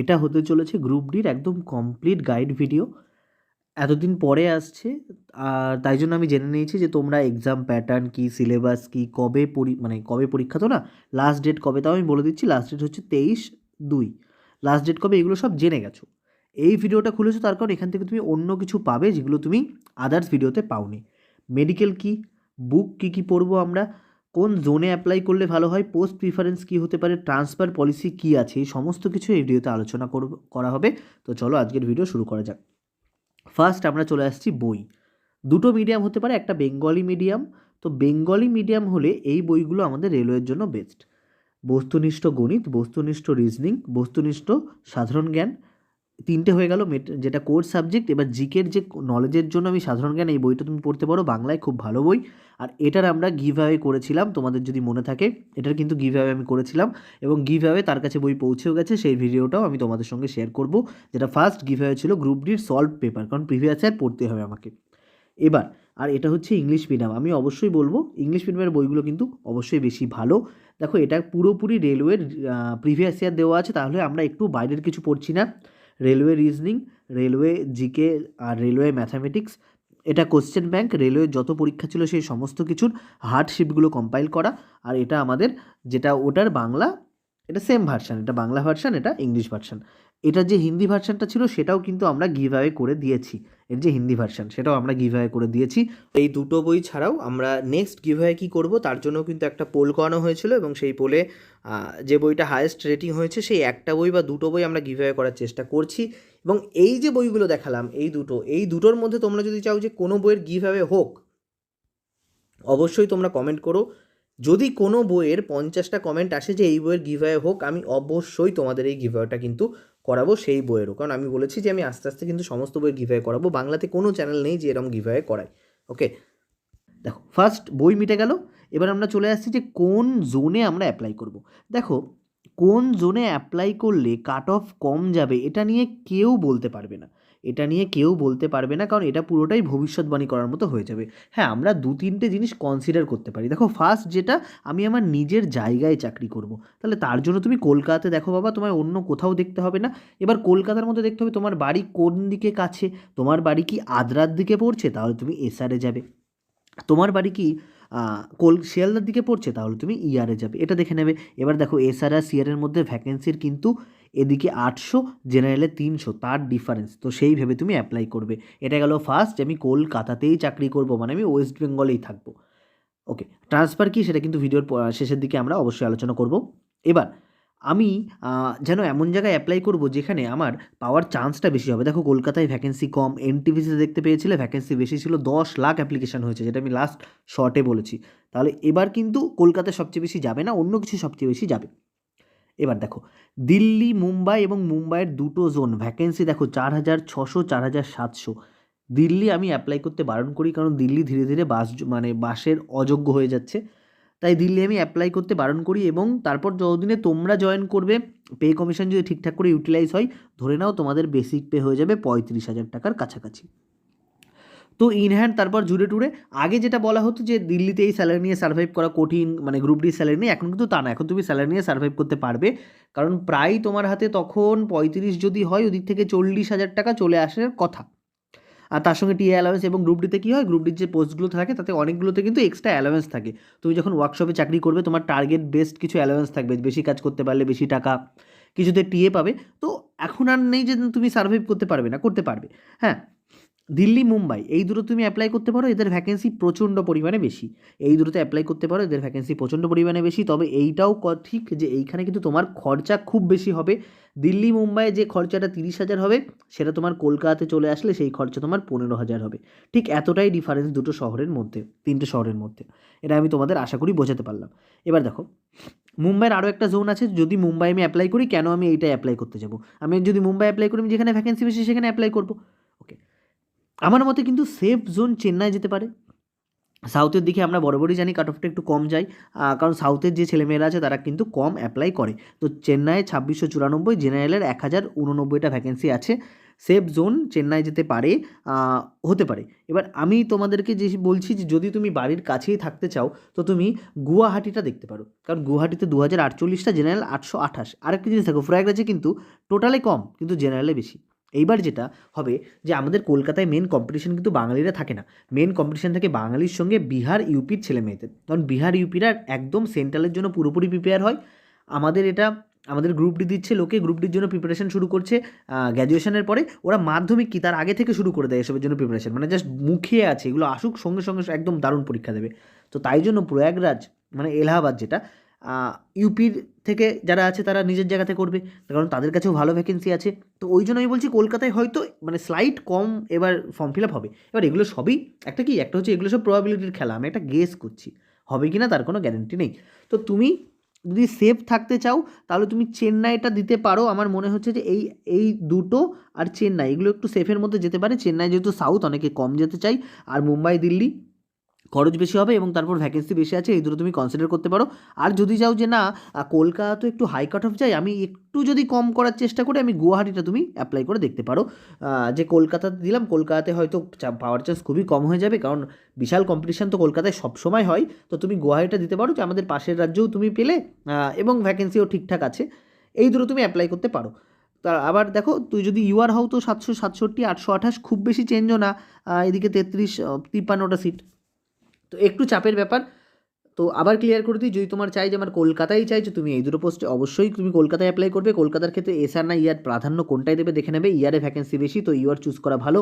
এটা হতে চলেছে গ্রুপ ডির একদম কমপ্লিট গাইড ভিডিও এতদিন পরে আসছে, আর তাই জন্য আমি জেনে নিয়েছি যে তোমরা এক্সাম প্যাটার্ন কী সিলেবাস কী, কবে পরি মানে কবে পরীক্ষা? তো না লাস্ট ডেট কবে? তাও আমি বলে দিচ্ছি লাস্ট ডেট হচ্ছে তেইশ দুই। লাস্ট ডেট কবে? এগুলো সব জেনে গেছো। এই ভিডিওটা খুলেছো তার কারণ এখান থেকে তুমি অন্য কিছু পাবে যেগুলো তুমি আদার্স ভিডিওতে পাওনি। মেডিকেল কি বুক কী কী পড়ব আমরা? কোন জোনে অ্যাপ্লাই করলে ভালো হয় পোস্ট প্রিফারেন্স কী হতে পারে ট্রান্সফার পলিসি কী আছে, এই সমস্ত কিছু এই ভিডিওতে আলোচনা করা হবে। তো চলো আজকের ভিডিও শুরু করা যাক। ফার্স্ট আমরা চলে আসছি বই। দুটো মিডিয়াম হতে পারে, একটা বেঙ্গলি মিডিয়াম তো বেঙ্গলি মিডিয়াম হলে এই বইগুলো আমাদের রেলওয়ের জন্য বেস্ট বস্তুনিষ্ঠ গণিত, বস্তুনিষ্ঠ রিজনিং বস্তুনিষ্ঠ সাধারণ জ্ঞান তিনটে হয়ে গেল যেটা কোর্স সাবজেক্ট, এবার জিকের যে নলেজের জন্য আমি সাধারণ জ্ঞান, এই বইটা তুমি পড়তে পারো, বাংলায় খুব ভালো বই। আর এটার আমরা গিভ অ্যাওয়ে করেছিলাম, তোমাদের যদি মনে থাকে, এটার কিন্তু গিভ অ্যাওয়ে আমি করেছিলাম, এবং গিভ অ্যাওয়ে তার কাছে বই পৌঁছেও গেছে, সেই ভিডিওটাও আমি তোমাদের সঙ্গে শেয়ার করব, যেটা ফার্স্ট গিভ অ্যাওয়ে ছিল গ্রুপ ডির সলভ পেপার কারণ প্রিভিয়াস ইয়ার পড়তে হবে আমাকে। এবার, আর এটা হচ্ছে ইংলিশ মিডিয়াম আমি অবশ্যই বলব ইংলিশ মিডিয়ামের বইগুলো কিন্তু অবশ্যই বেশি ভালো। দেখো, এটা পুরোপুরি রেলওয়ের প্রিভিয়াস ইয়ার দেওয়া আছে, তাহলে আমরা একটু বাইরের কিছু পড়ছি না। রেলওয়ে রিজনিং, রেলওয়ে জিকে আর রেলওয়ে ম্যাথামেটিক্স। এটা কোশ্চেন ব্যাংক রেলওয়ের যত পরীক্ষা ছিল সেই সমস্ত কিছুর হার্ডশিপগুলো কম্পাইল করা। আর এটা আমাদের, যেটা ওটার বাংলা, এটা সেম ভার্সান এটা বাংলা ভার্সান এটা ইংলিশ ভার্সান এটা যে হিন্দি ভার্সানটা ছিল, সেটাও কিন্তু আমরা গিভ করে দিয়েছি। এর যে হিন্দি ভার্সান সেটাও আমরা গিভ করে দিয়েছি। এই দুটো বই ছাড়াও আমরা নেক্সট গিভ কী করব, তার জন্য কিন্তু একটা পোল করানো হয়েছিল এবং সেই পোলে যে বইটা হায়েস্ট রেটিং হয়েছে, সেই একটা বই বা দুটো বই আমরা গিভ করার চেষ্টা করছি। এবং এই যে বইগুলো দেখালাম, এই দুটো, এই দুটোর মধ্যে তোমরা যদি চাও যে কোনো বইয়ের গিভ হোক, অবশ্যই তোমরা কমেন্ট করো। যদি কোনো বইয়ের পঞ্চাশটা কমেন্ট আসে যে এই বইয়ের গিভ অ্যাওয়ে হোক, আমি অবশ্যই তোমাদের এই গিভ অ্যাওয়েটা কিন্তু করাবো সেই বইয়েরও কারণ আমি বলেছি যে আমি আস্তে আস্তে কিন্তু সমস্ত বই গিভ করাবো। বাংলাতে কোনো চ্যানেল নেই যে এরকম গিভ করাই করায়। ওকে দেখো ফার্স্ট বই মিটে গেল। এবার আমরা চলে আসছি যে কোন জোনে আমরা অ্যাপ্লাই করব। দেখো, কোন জোনে অ্যাপ্লাই করলে কাট অফ কম যাবে এটা নিয়ে কেউ বলতে পারবে না। এটা নিয়ে কেউ বলতে পারবে না, কারণ এটা পুরোটাই ভবিষ্যৎবাণী করার মতো হয়ে যাবে। হ্যাঁ আমরা দু তিনটে জিনিস কনসিডার করতে পারি। দেখো ফার্স্ট যেটা, আমি আমার নিজের জায়গায় চাকরি করব। তাহলে তার জন্য তুমি কলকাতাতে দেখো বাবা, তোমায় অন্য কোথাও দেখতে হবে না। এবার কলকাতার মধ্যে দেখতে হবে তোমার বাড়ি কোন দিকে কাছে? তোমার বাড়ি কি আদ্রার দিকে পড়ছে? তাহলে তুমি এসআরে যাবে। তোমার বাড়ি কি কোল, শিয়ালদার দিকে পড়ছে? তাহলে তুমি ইয়ারে যাবে। এটা দেখে নেবে। এবার দেখো এসআর আর মধ্যে ভ্যাকেন্সির কিন্তু এদিকে আটশো জেনারেলে তিনশো, তার ডিফারেন্স তো সেই ভেবে তুমি অ্যাপ্লাই করবে। এটা গেল ফার্স্ট আমি কলকাতাতেই চাকরি করব মানে আমি ওয়েস্ট বেঙ্গলেই থাকব। ওকে ট্রান্সফার কি সেটা কিন্তু ভিডিওর শেষের দিকে আমরা অবশ্যই আলোচনা করব। এবার, আমি যেন এমন জায়গায় অ্যাপ্লাই করব যেখানে আমার পাওয়ার চান্সটা বেশি হবে। দেখো কলকাতায় ভ্যাকেন্সি কম এনটিভিসিতে দেখতে পেয়েছিলে ভ্যাকেন্সি বেশি ছিল, দশ লাখ অ্যাপ্লিকেশন হয়েছে, যেটা আমি লাস্ট শর্টে বলেছি। তাহলে এবার কিন্তু কলকাতায় সবচেয়ে বেশি যাবে না, অন্য কিছু সবচেয়ে বেশি যাবে। এবার দেখো, দিল্লি, মুম্বাই এবং মুম্বাইয়ের দুটো জোন ভ্যাকেন্সি দেখো চার হাজার ছশো চার হাজার সাতশো। দিল্লি আমি অ্যাপ্লাই করতে বারণ করি কারণ দিল্লি ধীরে ধীরে বাস মানে বাসের অযোগ্য হয়ে যাচ্ছে। তাই দিল্লি আমি অ্যাপ্লাই করতে বারণ করি এবং তারপর যতদিনে তোমরা জয়েন করবে পে কমিশন যদি ঠিকঠাক করে ইউটিলাইজ হয়, ধরে নাও তোমাদের বেসিক পে হয়ে যাবে পঁয়ত্রিশ হাজার টাকার কাছাকাছি। তো ইন হ্যান্ড তারপর জুড়ে টুড়ে, আগে যেটা বলা হতো যে দিল্লিতে এই স্যালারি নিয়ে সার্ভাইভ করা কঠিন মানে গ্রুপ ডি স্যালারি নিয়ে এখন কিন্তু তা না, এখন তুমি স্যালারি নিয়ে সার্ভাইভ করতে পারবে। কারণ প্রায় তোমার হাতে তখন পঁয়ত্রিশ যদি হয়, ওদিক থেকে চল্লিশ হাজার টাকা চলে আসার কথা। আর তার সঙ্গে টিএ অ্যালাউন্স এবং গ্রুপ ডিতে কী হয় গ্রুপ ডির যে পোস্টগুলো থাকে, তাতে অনেকগুলোতে কিন্তু এক্সট্রা অ্যালাউন্স থাকে। তুমি যখন ওয়ার্কশপে চাকরি করবে, তোমার টার্গেট বেসড কিছু অ্যালাউন্স থাকবে, বেশি কাজ করতে পারলে বেশি টাকা, কিছুতে টিএ পাবে। তো এখন আর নেই যে তুমি সার্ভাইভ করতে পারবে না, করতে পারবে। হ্যাঁ দিল্লি, মুম্বাই, এই দুটো তুমি অ্যাপ্লাই করতে পারো, এদের ভ্যাকেন্সি প্রচণ্ড পরিমাণে বেশি। এই দুটোতে অ্যাপ্লাই করতে পারো, এদের ভ্যাকেন্সি প্রচণ্ড পরিমাণে বেশি। তবে এইটাও ঠিক যে এইখানে কিন্তু তোমার খরচা খুব বেশি হবে। দিল্লি, মুম্বাইয়ে যে খরচাটা তিরিশ হাজার হবে, সেটা তোমার কলকাতাতে চলে আসলে সেই খরচা তোমার পনেরো হাজার হবে। ঠিক এতটাই ডিফারেন্স দুটো শহরের মধ্যে, তিনটে শহরের মধ্যে। এটা আমি তোমাদের আশা করি বোঝাতে পারলাম। এবার দেখো, মুম্বাইয়ের আরও একটা জোন আছে, যদি মুম্বাই আমি অ্যাপ্লাই করি, কেন আমি এইটা অ্যাপ্লাই করতে যাব? আমি যদি মুম্বাই অ্যাপ্লাই করি, আমি যেখানে ভ্যাকেন্সি বেশি, সেখানে অ্যাপ্লাই করব। আমার মতে কিন্তু সেফ জোন চেন্নাই যেতে পারে। সাউথের দিকে আমরা বরাবরই জানি কাট অফটা একটু কম যায় কারণ সাউথের যে ছেলেমেয়েরা আছে তারা কিন্তু কম অ্যাপ্লাই করে। তো চেন্নাইয়ে ছাব্বিশশো চুরানব্বই জেনারেলের এক হাজার উননব্বইটা ভ্যাকেন্সি আছে। সেফ জোন চেন্নাই যেতে পারে হতে পারে। এবার আমি তোমাদেরকে যে বলছি যে যদি তুমি বাড়ির কাছেই থাকতে চাও, তো তুমি গুয়াহাটিটা দেখতে পারো। কারণ গুয়াহাটিতে দু হাজার আটচল্লিশটা জেনারেল আটশো আঠাশ। আরেকটা জিনিস দেখো প্রয়াগরাজে কিন্তু টোটালে কম, কিন্তু জেনারেলে বেশি। এইবার যেটা হবে যে আমাদের কলকাতায় মেন কম্পিটিশন কিন্তু বাঙালিরা থাকে না। মেন কম্পিটিশন থাকে বাঙালির সঙ্গে বিহার ইউপির ছেলে মেয়েদের কারণ বিহার ইউপিরা একদম সেন্ট্রালের জন্য পুরোপুরি প্রিপেয়ার হয়। আমাদের এটা, আমাদের গ্রুপ ডি দিচ্ছে লোকে গ্রুপ ডির জন্য প্রিপারেশন শুরু করছে গ্র্যাজুয়েশনের পরে। ওরা মাধ্যমিক কি, তার আগে থেকে শুরু করে দেয় এসবের জন্য প্রিপারেশন মানে জাস্ট মুখিয়ে আছে, এগুলো আসুক সঙ্গে সঙ্গে একদম দারুণ পরীক্ষা দেবে। তো তাই জন্য প্রয়াগরাজ মানে এলাহাবাদ যেটা ইউপির থেকে যারা আছে তারা নিজের জায়গাতে করবে। কারণ তাদের কাছেও ভালো ভ্যাকেন্সি আছে। তো ওই জন্য আমি বলছি কলকাতায় হয়তো মানে স্লাইট কম এবার ফর্ম ফিল আপ হবে। এবার এগুলো সবই একটা কি? একটা হচ্ছে এগুলো সব প্রবাবিলিটির খেলা। আমি একটা গেস করছি। হবে কি না তার কোনো গ্যারেন্টি নেই। তো তুমি যদি সেফ থাকতে চাও, তাহলে তুমি চেন্নাইটা দিতে পারো। আমার মনে হচ্ছে যে এই এই দুটো আর চেন্নাই। এগুলো একটু সেফের মধ্যে যেতে পারে। চেন্নাই যেহেতু সাউথ অনেকে কম যেতে চাই আর মুম্বাই, দিল্লি খরচ বেশি হবে এবং তারপর ভ্যাকেন্সি বেশি আছে, এই দুটো তুমি কনসিডার করতে পারো। আর যদি চাও যে না কলকাতা তো একটু হাই কাট অফ যায় আমি একটু যদি কম করার চেষ্টা করে, আমি গুয়াহাটিটা তুমি অ্যাপ্লাই করে দেখতে পারো। যে কলকাতাতে দিলাম, কলকাতাতে হয়তো পাওয়ার চান্স খুবই কম হয়ে যাবে, কারণ বিশাল কম্পিটিশান তো কলকাতায় সবসময় হয়। তো তুমি গুয়াহাটিটা দিতে পারো যে আমাদের পাশের রাজ্যেও তুমি পেলে এবং ভ্যাকেন্সিও ঠিকঠাক আছে। এই দুটো তুমি অ্যাপ্লাই করতে পারো। তা আবার দেখো, তুই যদি ইউআর হও তো সাতশো সাতষট্টি, আটশো আঠাশ, খুব বেশি চেঞ্জও না। এদিকে তেত্রিশ তিপ্পান্নটা সিট তো একটু চাপের ব্যাপার তো আবার ক্লিয়ার করে দিই, যদি তোমার চাই যে আমার কলকাতায় চাইছো তুমি এই দুটো পোস্টে অবশ্যই তুমি কলকাতায় অ্যাপ্লাই করবে। কলকাতার ক্ষেত্রে এসআর না ইয়ার প্রাধান্য কোনটাই দেবে দেখে নেবে। ইয়ারে ভ্যাকেন্সি বেশি, তো ইউআর চুজ করা ভালো।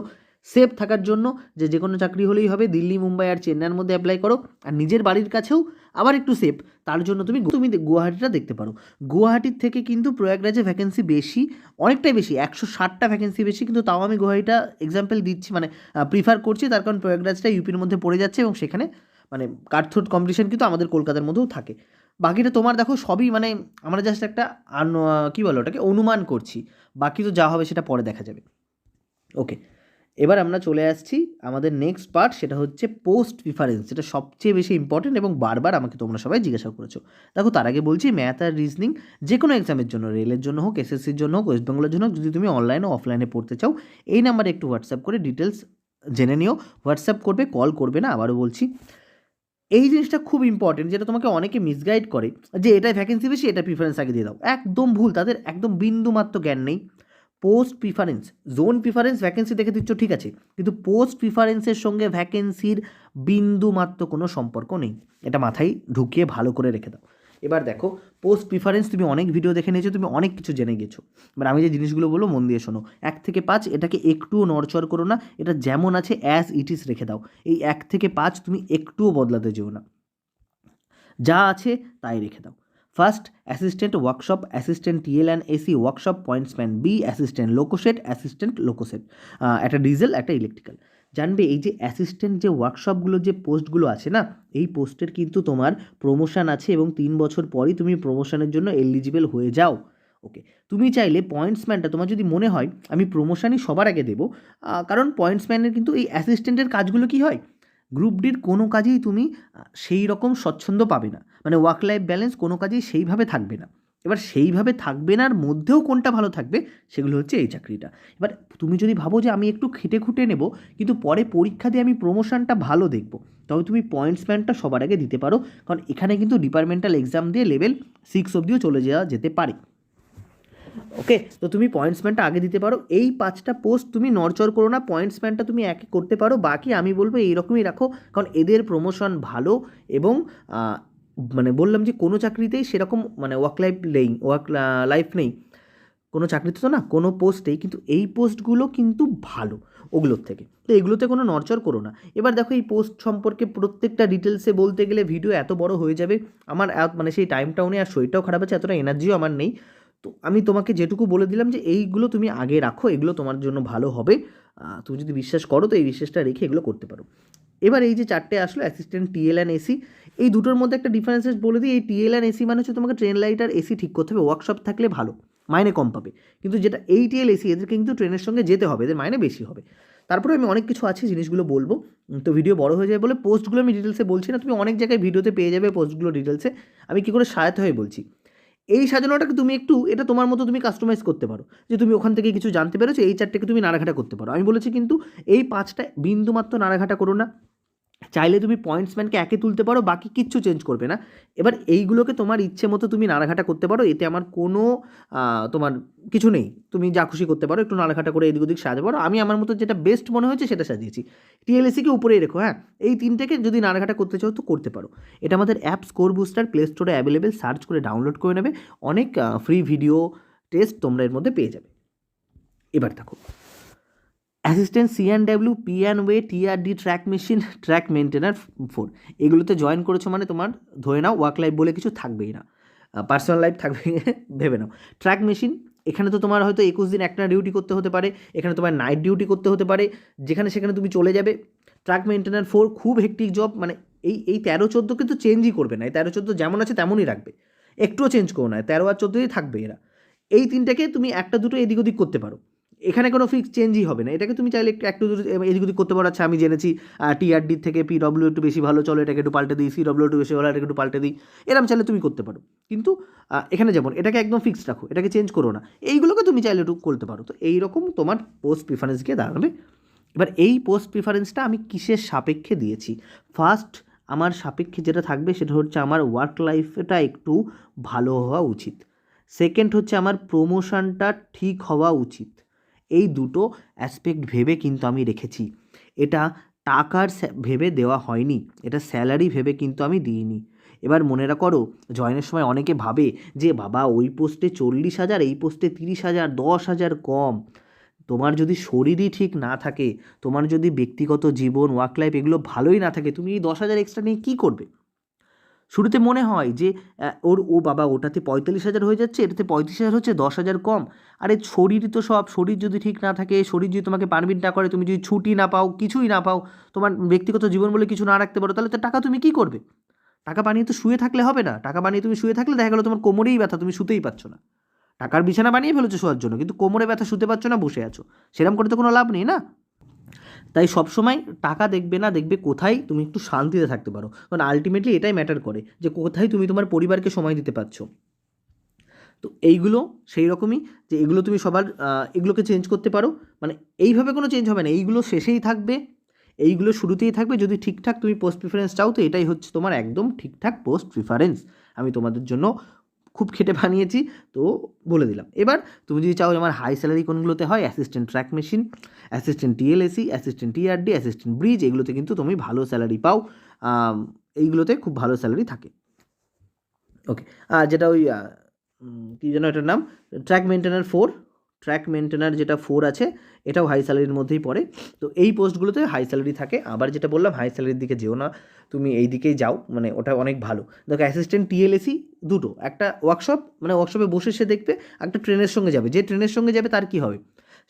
সেফ থাকার জন্য যে যে কোনো চাকরি হলেই হবে, দিল্লি, মুম্বাই আর চেন্নাইয়ের মধ্যে অ্যাপ্লাই করো। আর নিজের বাড়ির কাছেও আবার একটু সেফ তার জন্য তুমি তুমি গুয়াহাটিটা দেখতে পারো। গুয়াহাটির থেকে কিন্তু প্রয়াগরাজে ভ্যাকেন্সি বেশি, অনেকটাই বেশি, একশো ষাটটা ভ্যাকেন্সি বেশি, কিন্তু তাও আমি গুয়াহাটিটা এক্সাম্পল দিচ্ছি মানে প্রিফার করছি, তার কারণ প্রয়াগরাজটা ইউপির মধ্যে পড়ে যাচ্ছে এবং সেখানে মানে কাঠথোট কম্পিটিশন কিন্তু আমাদের কলকাতার মধ্যেও থাকে। বাকিটা তোমার দেখো সবই মানে আমরা জাস্ট একটা আন, কী বলো ওটাকে, অনুমান করছি। বাকি তো যা হবে সেটা পরে দেখা যাবে। ওকে এবার আমরা চলে আসছি আমাদের নেক্সট পার্ট সেটা হচ্ছে পোস্ট প্রিফারেন্স যেটা সবচেয়ে বেশি ইম্পর্টেন্ট এবং বারবার আমাকে তোমরা সবাই জিজ্ঞাসা করেছ। দেখো, তার আগে বলছি ম্যাথ আর রিজনিং যে কোনো এক্সামের জন্য রেলের জন্য হোক এসএসসির জন্য হোক ওয়েস্ট বেঙ্গলের জন্য হোক, যদি তুমি অনলাইনে অফলাইনে পড়তে চাও, এই নাম্বারে একটু হোয়াটসঅ্যাপ করে ডিটেলস জেনে নিও। হোয়াটসঅ্যাপ করবে কল করবে না, আবারও বলছি। এই জিনিসটা খুব ইম্পর্টেন্ট যেটা তোমাকে অনেকে মিসগাইড করে, যে এটাই ভ্যাকেন্সি বেশি এটা প্রিফারেন্স আগে দিয়ে দাও। একদম ভুল, তাদের একদম বিন্দুমাত্র জ্ঞান নেই। Post preference zone preference vacancy দেখে দিচ্ছ, ঠিক আছে। কিন্তু পোস্ট প্রিফারেন্সের সঙ্গে ভ্যাকেন্সির বিন্দুমাত্র কোনো সম্পর্ক নেই। এটা মাথায় ঢুকিয়ে ভালো করে রেখে দাও। এবার দেখো পোস্ট প্রিফারেন্স তুমি অনেক ভিডিও দেখে নিয়েছো, তুমি অনেক কিছু জেনে গেছো। এবার আমি যে জিনিসগুলো বলব, মন দিয়ে শোনো। এক থেকে পাঁচ, এটাকে একটুও নড়চড় করো না, এটা যেমন আছে অ্যাজ ইট ইস রেখে দাও। এই এক থেকে পাঁচ তুমি একটুও বদলাতে যেও না। যা আছে তাই রেখে দাও। First assistant workshop assistant TL and AC workshop pointsman B assistant loco shed assistant loco shed একটা ডিজেল একটা ইলেকট্রিক্যাল জানবে? এই যে অ্যাসিস্ট্যান্ট যে ওয়ার্কশপগুলো যে পোস্টগুলো আছে না, এই পোস্টের কিন্তু তোমার প্রমোশন আছে এবং তিন বছর পরই তুমি প্রমোশনের জন্য এলিজিবল হয়ে যাও। ওকে তুমি চাইলে পয়েন্টসম্যানটা তোমার যদি মনে হয়, আমি প্রমোশনই সবার আগে দেবো কারণ পয়েন্টসম্যানের কিন্তু এই অ্যাসিস্ট্যান্টের কাজগুলো কি হয়? গ্রুপ ডির কোনো কাজেই তুমি সেই রকম স্বচ্ছন্দ পাবে না। মানে ওয়ার্ক লাইফ ব্যালেন্স কোনো কাজেই সেইভাবে থাকবে না। এবার সেইভাবে থাকবে না, আর মধ্যেও কোনটা ভালো থাকবে সেগুলো হচ্ছে এই চাকরিটা। এবার তুমি যদি ভাবো যে আমি একটু খেটে খুঁটে নেব, কিন্তু পরে পরীক্ষা দিয়ে আমি প্রমোশনটা ভালো দেখব, তবে তুমি পয়েন্টসম্যানটা সবার আগে দিতে পারো, কারণ এখানে কিন্তু ডিপার্টমেন্টাল এক্সাম দিয়ে লেভেল সিক্স অবধিও চলে যাওয়া যেতে পারে। ওকে তো তুমি পয়েন্টসম্যানটা আগে দিতে পারো, এই পাঁচটা পোস্ট তুমি নড়চড় করো না পয়েন্টসম্যানটা তুমি একে করতে পারো, বাকি আমি বলব এইরকমই রাখো, কারণ এদের প্রমোশন ভালো এবং মানে বললাম যে কোনো চাকরিতেই সেরকম মানে ওয়ার্ক লাইফ নেই ওয়ার্ক লাইফ নেই। কোনো চাকরিতে তো না, কোনো পোস্টেই, কিন্তু এই পোস্টগুলো কিন্তু ভালো ওগুলোর থেকে। তো এগুলোতে কোনো নড়চড় করো না। এবার দেখো এই পোস্ট সম্পর্কে প্রত্যেকটা ডিটেলসে বলতে গেলে ভিডিও এত বড় হয়ে যাবে, আমার মানে সেই টাইমটাও নেই আর শরীরটাও খারাপ আছে, এতটা এনার্জিও আমার নেই। তো আমি তোমাকে যেটুকু বলে দিলাম যে এইগুলো তুমি আগে রাখো, এগুলো তোমার জন্য ভালো হবে। তুমি যদি বিশ্বাস করো, তো এই বিশ্বাসটা রেখে এগুলো করতে পারো। এবার এই যে চারটে আসলো অ্যাসিস্ট্যান্ট টিএল অ্যান্ড এসি এই দুটোর মধ্যে একটা ডিফারেন্সেস বলে দিই, এই টিএল অ্যান্ড এসি মানে হচ্ছে তোমাকে ট্রেন লাইট আর এসি ঠিক করতে হবে ওয়ার্কশপ থাকলে ভালো, মাইনে কম পাবে। কিন্তু যেটা এই টিএল এসি এদেরকে কিন্তু ট্রেনের সঙ্গে যেতে হবে, এদের মাইনে বেশি হবে। তারপরে আমি অনেক কিছু আছে, জিনিসগুলো বলব। তো ভিডিও বড় হয়ে যায় বলে পোস্টগুলো আমি ডিটেলসে বলছি না, তুমি অনেক জায়গায় ভিডিওতে পেয়ে যাবে পোস্টগুলো ডিটেলসে আমি কী করে সাজাতে হয় বলছি? এই সাজানোটাকে তুমি একটু, এটা তোমার মতো তুমি কাস্টমাইজ করতে পারো। যে তুমি ওখান থেকে কিছু জানতে পেরেছ, এই চারটেকে তুমি নাড়াঘাটা করতে পারো। আমি বলেছি কিন্তু এই পাঁচটা বিন্দুমাত্র নাড়াঘাটা করো না। চাইলে তুমি পয়েন্টসম্যানকে একে তুলতে পারো, বাকি কিচ্ছু চেঞ্জ করবে না। এবার এইগুলোকে তোমার ইচ্ছে মতো তুমি নাড়াঘাটা করতে পারো, এতে আমার কোনো তোমার কিছু নেই। তুমি যা খুশি করতে পারো, একটু নাড়াঘাটা করে এদিক ওদিক সাজাতে পারো। আমি আমার মতো যেটা বেস্ট মনে হয়েছে সেটা সাজিয়েছি। টিএলএসিকে উপরেই রেখো হ্যাঁ? এই তিনটেকে যদি নাড়াঘাটা করতে চাও তো করতে পারো। এটা আমাদের অ্যাপ স্কোর বুস্টার প্লে স্টোরে অ্যাভেলেবেল সার্চ করে ডাউনলোড করে নেবে। অনেক ফ্রি ভিডিও টেস্ট তোমরা এর মধ্যে পেয়ে যাবে। এবার দেখো। Assistant CNW PN way TRD track machine, track maintainer four. এগুলোতে জয়েন করেছ মানে তোমার ধরে নাও ওয়ার্ক লাইফ বলে কিছু থাকবেই না। পার্সোনাল লাইফ থাকবে, ভেবে নাও। ট্র্যাক মেশিন, এখানে তো তোমার হয়তো একুশ দিন একটা ডিউটি করতে হতে পারে, এখানে তোমার নাইট ডিউটি করতে হতে পারে, যেখানে সেখানে তুমি চলে যাবে। ট্র্যাক মেনটেনার ফোর খুব হেক্টিক জব মানে এই এই তেরো চোদ্দ কিন্তু চেঞ্জই করবে না, এই তেরো চোদ্দ যেমন আছে তেমনই রাখবে। একটুও চেঞ্জ করো না তেরো আর চোদ্দোই থাকবে এরা। এই তিনটাকে তুমি একটা দুটো এদিক ওদিক করতে পারো। এখানে কোনো ফিক্স চেঞ্জই হবে না। এটাকে তুমি চাইলে একটু একটু এদিক ওদিক করতে পারো। আচ্ছা আমি জেনেছি টিআরডির থেকে পিডব্লিউ একটু বেশি ভালো, চলো এটাকে একটু পাল্টে দিই সিডব্লিউ একটু বেশি ভালো, এটাকে একটু পাল্টে দিই। এরম চাইলে তুমি করতে পারো। কিন্তু এখানে যেমন, এটাকে একদম ফিক্সড রাখো, এটাকে চেঞ্জ করো না। এইগুলোকে তুমি চাইলে একটু করতে পারো। তো এইরকম তোমার পোস্ট প্রিফারেন্স গিয়ে দাঁড়াবে। এবার এই পোস্ট প্রিফারেন্সটা আমি কিসের সাপেক্ষে দিয়েছি? ফার্স্ট আমার সাপেক্ষে যেটা থাকবে, সেটা হচ্ছে আমার ওয়ার্ক লাইফটা একটু ভালো হওয়া উচিত। সেকেন্ড হচ্ছে আমার প্রমোশনটা ঠিক হওয়া উচিত। এই দুটো অ্যাসপেক্ট ভেবে কিন্তু আমি রেখেছি। এটা টাকার ভেবে দেওয়া হয়নি, এটা স্যালারি ভেবে কিন্তু আমি দিইনি। এবার মনে করো জয়েনের সময় অনেকে ভাবে যে, বাবা, ওই পোস্টে চল্লিশ হাজার, এই পোস্টে তিরিশ হাজার, দশ হাজার কম। তোমার যদি শরীরই ঠিক না থাকে, তোমার যদি ব্যক্তিগত জীবন ওয়ার্ক লাইফ এগুলো ভালোই না থাকে, তুমি এই দশ হাজার এক্সট্রা নিয়ে কী করবে? শুরুতে মনে হয় যে ওর, ও বাবা ওটাতে পঁয়তাল্লিশ হাজার হয়ে যাচ্ছে, এটাতে পঁয়ত্রিশ হাজার হচ্ছে, দশ হাজার কম। আরে শরীরই তো সব, শরীর যদি ঠিক না থাকে, শরীর যদি তোমাকে পারমিট না করে, তুমি যদি ছুটি না পাও, কিছুই না পাও, তোমার ব্যক্তিগত জীবন বলে কিছু না রাখতে পারো, তাহলে তো টাকা তুমি কী করবে? টাকা বানিয়ে তো শুয়ে থাকলে হবে না। টাকা বানিয়ে তুমি শুয়ে থাকলে দেখা গেলো তোমার কোমরেই ব্যথা, তুমি শুতেই পারছ না। টাকার বিছানা বানিয়ে ফেলেছো শোয়ার জন্য, কিন্তু কোমরে ব্যথা, শুতে পারছ না, বসে আছো। সেরকম করে তো কোনো লাভ নেই না? তাই সবসময় টাকা দেখবে না, দেখবে কোথায় তুমি একটু শান্তিতে থাকতে পারো। কারণ আলটিমেটলি এটাই ম্যাটার করে যে কোথায় তুমি তোমার পরিবারকে সময় দিতে পারছ। তো এইগুলো সেই রকমই যে এগুলো তুমি সবার এগুলোকে চেঞ্জ করতে পারো। মানে এইভাবে কোনো চেঞ্জ হবে না। এইগুলো শেষেই থাকবে। এইগুলো শুরুতেই থাকবে। যদি ঠিকঠাক তুমি পোস্ট প্রিফারেন্স চাও তো এটাই হচ্ছে তোমার একদম ঠিকঠাক পোস্ট প্রিফারেন্স আমি তোমাদের জন্য খুব খেটে বানিয়েছি, তো বলে দিলাম। এবার তুমি যদি চাও আমার হাই স্যালারি কোনগুলোতে হয় assistant track machine assistant TLAC assistant TRD assistant bridge এগুলোতে কিন্তু তুমি ভালো স্যালারি পাও এইগুলোতে খুব ভালো স্যালারি থাকে। ওকে আর যেটা ওই কী যেন এটার নাম? Track maintainer four track maintainer যেটা ফোর আছে, এটাও হাই স্যালারির মধ্যেই পড়ে। তো এই পোস্টগুলোতে হাই স্যালারি থাকে। আবার যেটা বললাম হাই স্যালারির দিকে যেও না, তুমি এই দিকেই যাও মানে ওটা অনেক ভালো। দেখো অ্যাসিস্ট্যান্ট টিএলএসি দুটো, একটা ওয়ার্কশপ মানে ওয়ার্কশপে বসে সে দেখবে, একটা ট্রেনের সঙ্গে যাবে। যে ট্রেনের সঙ্গে যাবে, তার কি হবে?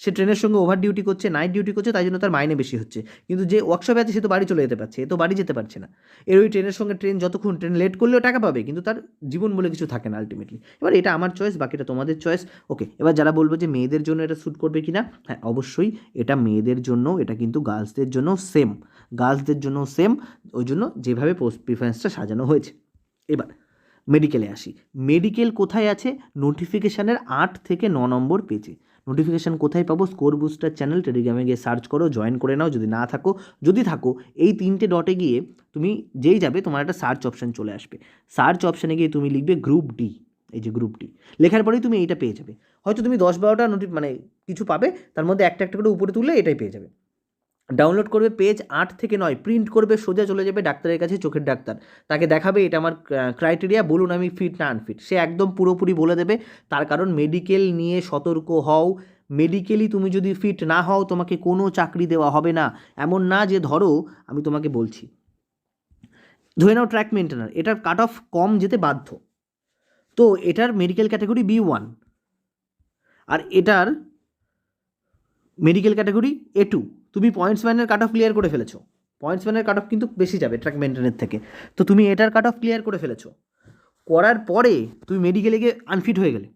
সে ট্রেনের সঙ্গে ওভার ডিউটি করছে নাইট ডিউটি করছে, তাই জন্য তার মাইনে বেশি হচ্ছে। কিন্তু যে ওয়ার্কশপে আছে, সে তো বাড়ি চলে যেতে পারছে, এ তো বাড়ি যেতে পারছে না। এর ওই ট্রেনের সঙ্গে ট্রেন যতক্ষণ, ট্রেন লেট করলেও টাকা পাবে, কিন্তু তার জীবন বলে কিছু থাকে না আলটিমেটলি এবার এটা আমার চয়েস বাকিটা তোমাদের চয়েস ওকে এবার যারা বলব যে মেয়েদের জন্য এটা শ্যুট করবে কি না হ্যাঁ অবশ্যই এটা মেয়েদের জন্য, এটা কিন্তু গার্লসদের জন্য সেম গার্লসদের জন্য সেম ওই জন্য যেভাবে পোস্ট প্রিফারেন্সটা সাজানো হয়েছে। এবার মেডিকেলে আসি। মেডিকেল কোথায় আছে? নোটিফিকেশানের আট থেকে ন নম্বর পেজে নোটিফিকেশান কোথায় পাবো? স্কোর বুস্টার চ্যানেল টেলিগ্রামে গিয়ে সার্চ করো জয়েন করে নাও, যদি না থাকো, যদি থাকো, এই তিনটে ডটে গিয়ে তুমি যেই যাবে, তোমার একটা সার্চ অপশান চলে আসবে। সার্চ অপশানে গিয়ে তুমি লিখবে গ্রুপ ডি এই যে গ্রুপ ডি লেখার পরেই তুমি এইটা পেয়ে যাবে। হয়তো তুমি দশ বারোটা নোটি মানে কিছু পাবে, তার মধ্যে একটা একটা করে উপরে তুললে এটাই পেয়ে যাবে। ডাউনলোড করবে পেজ আট থেকে নয় প্রিন্ট করবে, সোজা চলে যাবে ডাক্তারের কাছে, চোখের ডাক্তার। তাকে দেখাবে, এটা আমার ক্রাইটেরিয়া বলুন আমি ফিট না আনফিট সে একদম পুরোপুরি বলে দেবে, তার কারণ মেডিকেল নিয়ে সতর্ক হও। মেডিকেলি তুমি যদি ফিট না হও, তোমাকে কোনো চাকরি দেওয়া হবে না। এমন না যে, ধরো, আমি তোমাকে বলছি। ধরে নাও ট্র্যাক মেনটেনার এটার কাট অফ কম যেতে বাধ্য। তো এটার মেডিকেল ক্যাটাগরি বি ওয়ান আর এটার মেডিকেল ক্যাটাগরি এ টু তুমি পয়েন্টসম্যানের কাট অফ ক্লিয়ার করে ফেলেছো। পয়েন্টসম্যানের কাট অফ কিন্তু বেশি যাবে ট্র্যাক মেনটেনের থেকে। তো তুমি এটার কাট অফ ক্লিয়ার করে ফেলেছো। করার পরে তুমি মেডিকেলে গিয়ে আনফিট হয়ে গেলে।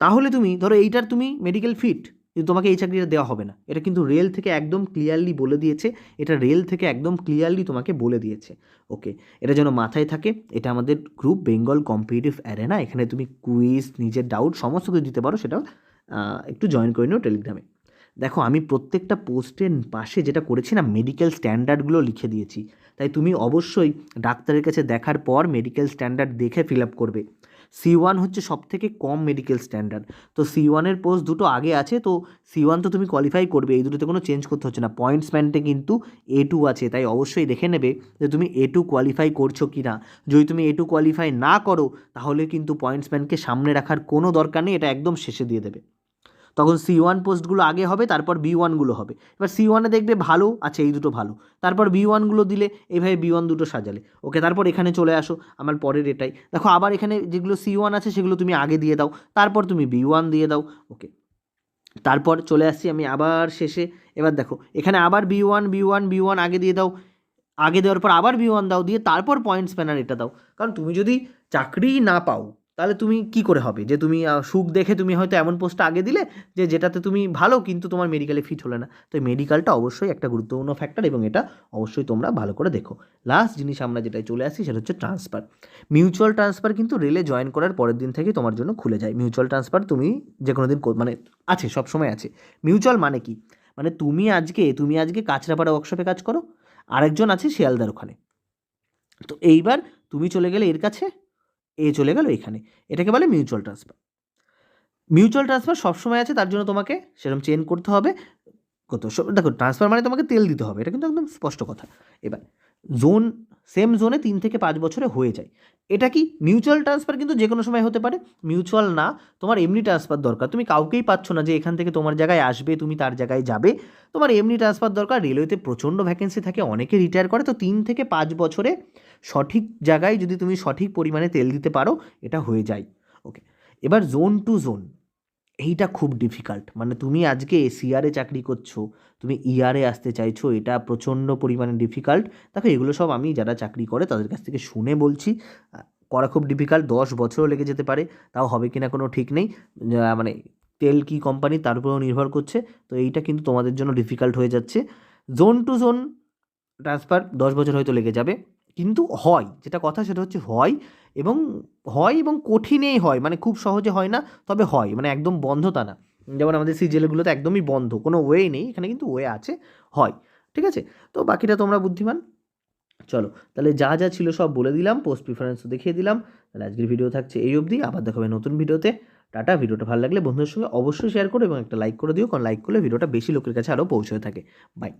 তাহলে তুমি, ধরো এইটার তুমি মেডিকেল ফিট কিন্তু তোমাকে এই চাকরিটা দেওয়া হবে না। এটা কিন্তু রেল থেকে একদম ক্লিয়ারলি বলে দিয়েছে। এটা রেল থেকে একদম ক্লিয়ারলি তোমাকে বলে দিয়েছে। ওকে এটা যেন মাথায় থাকে, এটা আমাদের গ্রুপ বেঙ্গল কম্পিটিটিভ অ্যারেনা এখানে তুমি কুইজ নিজের ডাউট সমস্ত কিছু দিতে পারো, সেটাও একটু জয়েন করে নিও টেলিগ্রামে দেখো, আমি প্রত্যেকটা পোস্টের পাশে যেটা করেছি না মেডিকেল স্ট্যান্ডার্ডগুলো লিখে দিয়েছি। তাই তুমি অবশ্যই ডাক্তারের কাছে দেখার পর মেডিকেল স্ট্যান্ডার্ড দেখে ফিল আপ করবে। সি ওয়ান হচ্ছে সব থেকে কম মেডিকেল স্ট্যান্ডার্ড তো সি ওয়ানের পোস্ট দুটো আগে আছে, তো সি ওয়ান তো তুমি কোয়ালিফাই করবে, এই দুটোতে কোনো চেঞ্জ করতে হচ্ছে না। পয়েন্টস ম্যান্টে কিন্তু এ টু আছে, তাই অবশ্যই দেখে নেবে যে তুমি এ টু কোয়ালিফাই করছ কি না যদি তুমি এ টু কোয়ালিফাই না করো, তাহলে কিন্তু পয়েন্টস ম্যানকে সামনে রাখার কোনো দরকার নেই, এটা একদম শেষে দিয়ে দেবে। তখন সি ওয়ান পোস্টগুলো আগে হবে, তারপর বি ওয়ানগুলো হবে। এবার সি ওয়ানে দেখবে ভালো আছে এই দুটো ভালো। তারপর বি ওয়ানগুলো দিলে এইভাবে বি ওয়ান দুটো সাজালে। ওকে, তারপর এখানে চলে আসো, আমার পরের এটাই। দেখো, আবার এখানে যেগুলো সি ওয়ান আছে, সেগুলো তুমি আগে দিয়ে দাও। তারপর তুমি বি ওয়ান দিয়ে দাও, ওকে। তারপর চলে আসছি আমি আবার শেষে। এবার দেখো, এখানে আবার B one B one B one আগে দিয়ে দাও। আগে দেওয়ার পর আবার বি ওয়ান দাও, দিয়ে তারপর পয়েন্টস স্প্যানার এটা দাও। কারণ তুমি যদি চাকরিই না পাও তাহলে তুমি কি করে হবে? যে তুমি সুখ দেখে তুমি হয়তো এমন পোস্টটা আগে দিলে যে যেটাতে তুমি ভালো, কিন্তু তোমার মেডিকেলে ফিট হলে না। তো মেডিকেলটা অবশ্যই একটা গুরুত্বপূর্ণ ফ্যাক্টর এবং এটা অবশ্যই তোমরা ভালো করে দেখো। লাস্ট জিনিস আমরা যেটাই চলে আসি সেটা হচ্ছে ট্রান্সফার মিউচুয়াল ট্রান্সফার কিন্তু রেলে জয়েন করার পরের দিন থেকে তোমার জন্য খুলে যায়। মিউচুয়াল ট্রান্সফার তুমি যে কোনো দিন মানে আছে, সব সময় আছে। মিউচুয়াল মানে কি? মানে তুমি আজকে তুমি আজকে কাঁচরাপাড়া ওয়ার্কশপে কাজ করো, আরেকজন আছে শিয়ালদার ওখানে। তো এইবার তুমি চলে গেলে এর কাছে এ চলে গেল এখানে। এটাকে বলে মিউচুয়াল ট্রান্সফার মিউচুয়াল ট্রান্সফার সবসময় আছে, তার জন্য তোমাকে সেরকম চেঞ্জ করতে হবে। কত দেখো ট্রান্সফার মানে তোমাকে তেল দিতে হবে, এটা কিন্তু একদম স্পষ্ট কথা। এবার জোন সেম জোনে তিন থেকে পাঁচ বছরে হয়ে যায়। এটা কি মিউচুয়াল ট্রান্সফার কিন্তু যে কোনো সময় হতে পারে? মিউচুয়াল না, তোমার এমনি ট্রান্সফার দরকার। তুমি কাউকেই পাচ্ছ না যে এখান থেকে তোমার জায়গায় আসবে, তুমি তার জায়গায় যাবে। তোমার এমনি ট্রান্সফার দরকার, রেলওয়েতে প্রচণ্ড ভ্যাকেন্সি থাকে, অনেকে রিটায়ার করে। তো তিন থেকে পাঁচ বছরে সঠিক জায়গায় যদি তুমি সঠিক পরিমাণে তেল দিতে পারো, এটা হয়ে যায়। ওকে এবার জোন টু জোন এইটা খুব ডিফিকাল্ট মানে তুমি আজকে সিআরে চাকরি করছ, তুমি ইআরে আসতে চাইছো, এটা প্রচণ্ড পরিমাণে ডিফিকাল্ট দেখো, এগুলো সব আমি যারা চাকরি করে তাদের কাছ থেকে শুনে বলছি। করা খুব ডিফিকাল্ট দশ বছরও লেগে যেতে পারে, তাও হবে কিনা কোনো ঠিক নেই। মানে তেল কি কোম্পানি তার উপরেও নির্ভর করছে, তো এইটা কিন্তু তোমাদের জন্য ডিফিকাল্ট হয়ে যাচ্ছে। জোন টু জোন ট্রান্সফার দশ বছর হয়তো লেগে যাবে। কিন্তু হয়, যেটা কথা সেটা হচ্ছে হয় এবং হয় এবং কঠিনেই হয় মানে খুব সহজে হয় না, তবে হয় মানে একদম বন্ধ তা না। যেমন আমাদের সিজেলগুলোতে একদমই বন্ধ, কোনো ওয়ে নেই, এখানে কিন্তু ওয়ে আছে, হয়, ঠিক আছে? তো বাকিটা তোমরা বুদ্ধিমান? চলো, তাহলে যা যা ছিল সব বলে দিলাম পোস্ট প্রিফারেন্সও দেখিয়ে দিলাম, তাহলে আজকের ভিডিও থাকছে এই অবধি, আবার দেখাবে নতুন ভিডিওতে টাটা ভিডিওটা ভালো লাগলে বন্ধুদের সঙ্গে অবশ্যই শেয়ার করো এবং একটা লাইক করে দিও, কারণ লাইক করলে ভিডিওটা বেশি লোকের কাছে আরও পৌঁছে থাকে বাই